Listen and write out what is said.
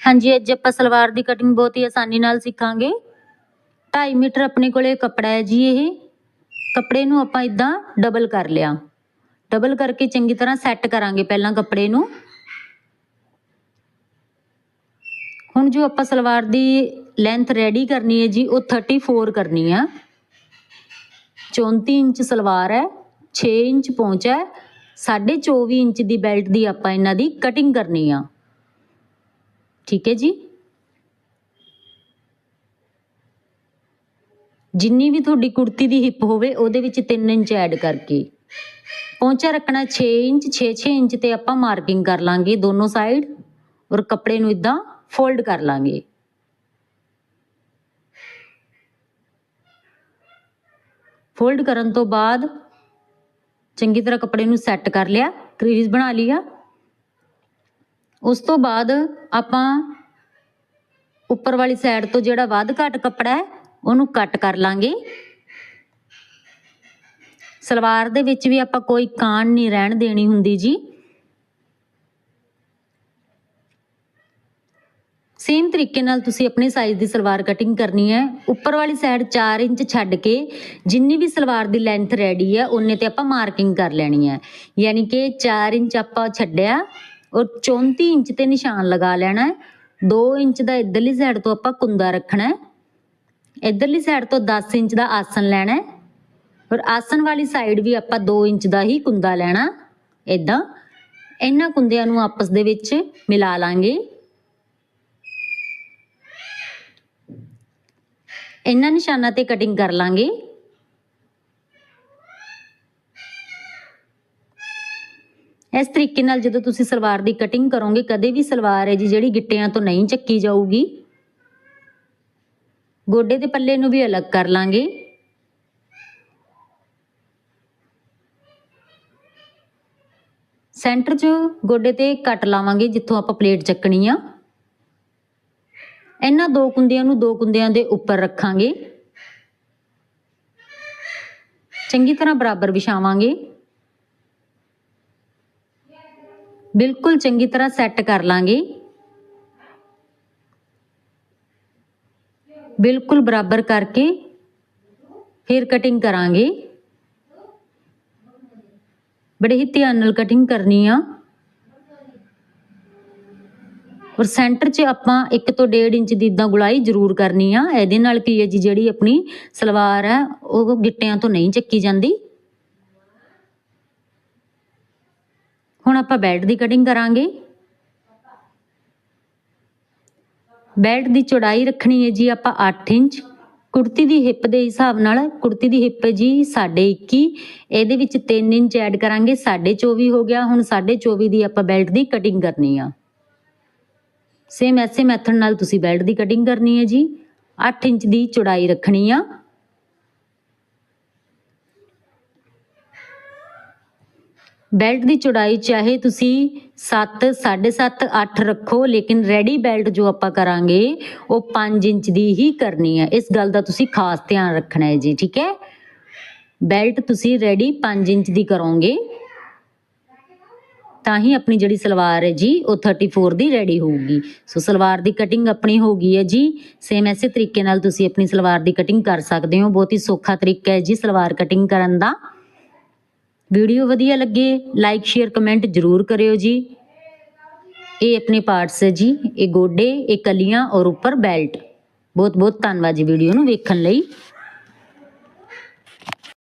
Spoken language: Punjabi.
ਹਾਂਜੀ, ਅੱਜ ਆਪਾਂ ਸਲਵਾਰ ਦੀ ਕਟਿੰਗ ਬਹੁਤ ਹੀ ਆਸਾਨੀ ਨਾਲ ਸਿੱਖਾਂਗੇ। 2.5 ਮੀਟਰ ਆਪਣੇ ਕੋਲੇ ਕੱਪੜਾ ਹੈ ਜੀ ਇਹ। ਕੱਪੜੇ ਨੂੰ ਆਪਾਂ ਇਦਾਂ ਡਬਲ ਕਰ ਲਿਆ। ਡਬਲ ਕਰਕੇ ਚੰਗੀ ਤਰ੍ਹਾਂ ਸੈੱਟ ਕਰਾਂਗੇ ਪਹਿਲਾਂ ਕੱਪੜੇ ਨੂੰ। ਹੁਣ ਜੋ ਆਪਾਂ ਸਲਵਾਰ ਦੀ ਲੈਂਥ ਰੈਡੀ ਕਰਨੀ ਹੈ ਜੀ, ਉਹ 34 ਕਰਨੀ ਆ। 34 ਇੰਚ ਸਲਵਾਰ ਹੈ 6 ਇੰਚ ਪਹੁੰਚ ਹੈ 24 ਇੰਚ ਦੀ ਬੈਲਟ ਦੀ ਆਪਾਂ ਇਹਨਾਂ ਦੀ ਕਟਿੰਗ ਕਰਨੀ ਆ। ਠੀਕ ਹੈ ਜੀ। ਜਿੰਨੀ ਵੀ ਤੁਹਾਡੀ ਕੁੜਤੀ ਦੀ ਹਿੱਪ ਹੋਵੇ, ਉਹਦੇ ਵਿੱਚ 3 ਇੰਚ ਐਡ ਕਰਕੇ। ਪਹੁੰਚਾ ਰੱਖਣਾ 6 ਇੰਚ 6-6 ਇੰਚ ਤੇ ਆਪਾਂ ਮਾਰਕਿੰਗ ਕਰ ਲਾਂਗੇ ਦੋਨੋਂ ਸਾਈਡ ਔਰ ਕੱਪੜੇ ਨੂੰ ਇਦਾਂ ਫੋਲਡ ਕਰ ਲਾਂਗੇ। ਫੋਲਡ ਕਰਨ ਤੋਂ ਬਾਅਦ ਚੰਗੀ ਤਰ੍ਹਾਂ ਕੱਪੜੇ ਨੂੰ ਸੈੱਟ ਕਰ ਲਿਆ ਕ੍ਰੀਜ਼ ਬਣਾ ਲਿਆ। ਉਸ ਤੋਂ ਬਾਅਦ ਆਪਾਂ ਉੱਪਰ ਵਾਲੀ ਸਾਈਡ ਤੋਂ ਜਿਹੜਾ ਵੱਧ ਘੱਟ ਕੱਪੜਾ ਹੈ, ਉਹਨੂੰ ਕੱਟ ਕਰ ਲਾਂਗੇ। ਸਲਵਾਰ ਦੇ ਵਿੱਚ ਵੀ ਆਪਾਂ ਕੋਈ ਕਾਣ ਨਹੀਂ ਰਹਿਣ ਦੇਣੀ ਹੁੰਦੀ ਜੀ। ਸੇਮ ਤਰੀਕੇ ਨਾਲ ਤੁਸੀਂ ਆਪਣੇ ਸਾਈਜ਼ ਦੀ ਸਲਵਾਰ ਕਟਿੰਗ ਕਰਨੀ ਹੈ। ਉੱਪਰ ਵਾਲੀ ਸਾਈਡ 4 ਇੰਚ ਛੱਡ ਕੇ ਜਿੰਨੀ ਵੀ ਸਲਵਾਰ ਦੀ ਲੈਂਥ ਰੈਡੀ ਹੈ, ਉਹਨੇ ਤੇ ਆਪਾਂ ਮਾਰਕਿੰਗ ਕਰ ਲੈਣੀ ਹੈ। ਯਾਨੀ ਕਿ 4 ਇੰਚ ਆਪਾਂ ਛੱਡਿਆ। ਔਰ 34 ਇੰਚ ਤੇ ਨਿਸ਼ਾਨ ਲਗਾ ਲੈਣਾ ਹੈ। 2 ਇੰਚ ਦਾ ਇਧਰਲੀ ਸਾਈਡ ਤੋਂ ਆਪਾਂ ਕੁੰਦਾ ਰੱਖਣਾ ਹੈ। ਇਧਰਲੀ ਸਾਈਡ ਤੋਂ 10 ਇੰਚ ਦਾ ਆਸਨ ਲੈਣਾ ਔਰ ਆਸਨ ਵਾਲੀ ਸਾਈਡ ਵੀ ਆਪਾਂ 2 ਇੰਚ ਦਾ ਹੀ ਕੁੰਦਾ ਲੈਣਾ। ਇਦਾਂ ਇਹਨਾਂ ਕੁੰਦਿਆਂ ਨੂੰ ਆਪਸ ਦੇ ਵਿੱਚ ਮਿਲਾ ਲਾਂਗੇ। ਇਹਨਾਂ ਨਿਸ਼ਾਨਾਂ ਤੇ ਕਟਿੰਗ ਕਰ ਲਾਂਗੇ। ਇਸ ਤਰੀਕੇ ਨਾਲ ਜਦੋਂ ਤੁਸੀਂ ਸਲਵਾਰ ਦੀ ਕਟਿੰਗ ਕਰੋਗੇ, ਕਦੇ ਵੀ ਸਲਵਾਰ ਹੈ ਜੀ ਜਿਹੜੀ ਗਿੱਟਿਆਂ ਤੋਂ ਨਹੀਂ ਚੱਕੀ ਜਾਊਗੀ, ਗੋਡੇ ਦੇ ਪੱਲੇ ਨੂੰ ਵੀ ਅਲੱਗ ਕਰ ਲਾਂਗੇ। ਸੈਂਟਰ 'ਚ ਗੋਡੇ ਤੇ ਕੱਟ ਲਾਵਾਂਗੇ, ਜਿੱਥੋਂ ਆਪਾਂ ਪਲੇਟ ਚੱਕਣੀ ਆ। ਇਹਨਾਂ ਦੋ ਕੁੰਦਿਆਂ ਨੂੰ ਦੋ ਕੁੰਦਿਆਂ ਦੇ ਉੱਪਰ ਰੱਖਾਂਗੇ। ਚੰਗੀ ਤਰ੍ਹਾਂ ਬਰਾਬਰ ਵਿਛਾਵਾਂਗੇ। ਬਿਲਕੁਲ ਚੰਗੀ ਤਰ੍ਹਾਂ ਸੈੱਟ ਕਰ ਲਾਂਗੇ। ਬਿਲਕੁਲ ਬਰਾਬਰ ਕਰਕੇ ਫਿਰ ਕਟਿੰਗ ਕਰਾਂਗੇ। ਬੜੇ ਹੀ ਧਿਆਨ ਨਾਲ ਕਟਿੰਗ ਕਰਨੀ ਆ। ਔਰ ਸੈਂਟਰ 'ਚ ਆਪਾਂ 1 ਤੋਂ 1.5 ਇੰਚ ਦੀ ਇਦਾਂ ਗੁਲਾਈ ਜ਼ਰੂਰ ਕਰਨੀ ਆ। ਇਹਦੇ ਨਾਲ ਕੀ ਹੈ ਜੀ, ਜਿਹੜੀ ਆਪਣੀ ਸਲਵਾਰ ਹੈ, ਉਹ ਗਿੱਟਿਆਂ ਤੋਂ ਨਹੀਂ ਚੱਕੀ ਜਾਂਦੀ। ਹੁਣ ਆਪਾਂ ਬੈਲਟ ਦੀ ਕਟਿੰਗ ਕਰਾਂਗੇ। ਬੈਲਟ ਦੀ ਚੌੜਾਈ ਰੱਖਣੀ ਹੈ ਜੀ ਆਪਾਂ 8 ਇੰਚ। ਕੁੜਤੀ ਦੀ ਹਿੱਪ ਦੇ ਹਿਸਾਬ ਨਾਲ ਕੁੜਤੀ ਦੀ ਹਿੱਪ ਹੈ ਜੀ 21 ਇਹਦੇ ਵਿੱਚ 3 ਇੰਚ ਐਡ ਕਰਾਂਗੇ 24 ਹੋ ਗਿਆ। ਹੁਣ 24 ਦੀ ਆਪਾਂ ਬੈਲਟ ਦੀ ਕਟਿੰਗ ਕਰਨੀ ਆ। ਸੇਮ ਐਸੇ ਮੈਥਡ ਨਾਲ ਤੁਸੀਂ ਬੈਲਟ ਦੀ ਕਟਿੰਗ ਕਰਨੀ ਹੈ ਜੀ। 8 ਇੰਚ ਦੀ ਚੌੜਾਈ ਰੱਖਣੀ ਆ। ਬੈਲਟ ਦੀ ਚੌੜਾਈ ਚਾਹੇ ਤੁਸੀਂ 7 7.5 8 ਰੱਖੋ, ਲੇਕਿਨ ਰੈਡੀ ਬੈਲਟ ਜੋ ਆਪਾਂ ਕਰਾਂਗੇ, ਉਹ 5 ਇੰਚ ਦੀ ਹੀ ਕਰਨੀ ਹੈ। ਇਸ ਗੱਲ ਦਾ ਤੁਸੀਂ ਖਾਸ ਧਿਆਨ ਰੱਖਣਾ ਹੈ ਜੀ, ਠੀਕ ਹੈ? ਬੈਲਟ ਤੁਸੀਂ ਰੈਡੀ 5 ਇੰਚ ਦੀ ਕਰੋਗੇ, ਤਾਂ ਹੀ ਆਪਣੀ ਜਿਹੜੀ ਸਲਵਾਰ ਹੈ ਜੀ, ਉਹ 34 ਦੀ ਰੈਡੀ ਹੋਊਗੀ। ਸੋ ਸਲਵਾਰ ਦੀ ਕਟਿੰਗ ਆਪਣੀ ਹੋ ਗਈ ਹੈ ਜੀ। ਸੇਮ ਐਸੇ ਤਰੀਕੇ ਨਾਲ ਤੁਸੀਂ ਆਪਣੀ ਸਲਵਾਰ ਦੀ ਕਟਿੰਗ ਕਰ ਸਕਦੇ ਹੋ। ਬਹੁਤ ਹੀ ਸੌਖਾ ਤਰੀਕਾ ਹੈ ਜੀ ਸਲਵਾਰ ਕਟਿੰਗ ਕਰਨ ਦਾ। ਵੀਡੀਓ ਵਧੀਆ ਲੱਗੇ ਲਾਈਕ ਸ਼ੇਅਰ ਕਮੈਂਟ ਜ਼ਰੂਰ ਕਰਿਓ ਜੀ। ਇਹ ਆਪਣੇ ਪਾਰਟਸ ਹੈ ਜੀ, ਇਹ ਗੋਡੇ, ਇਹ ਕਲੀਆਂ ਔਰ ਉੱਪਰ ਬੈਲਟ ਬਹੁਤ ਬਹੁਤ ਧੰਨਵਾਦ ਜੀ ਵੀਡੀਓ ਨੂੰ ਵੇਖਣ ਲਈ।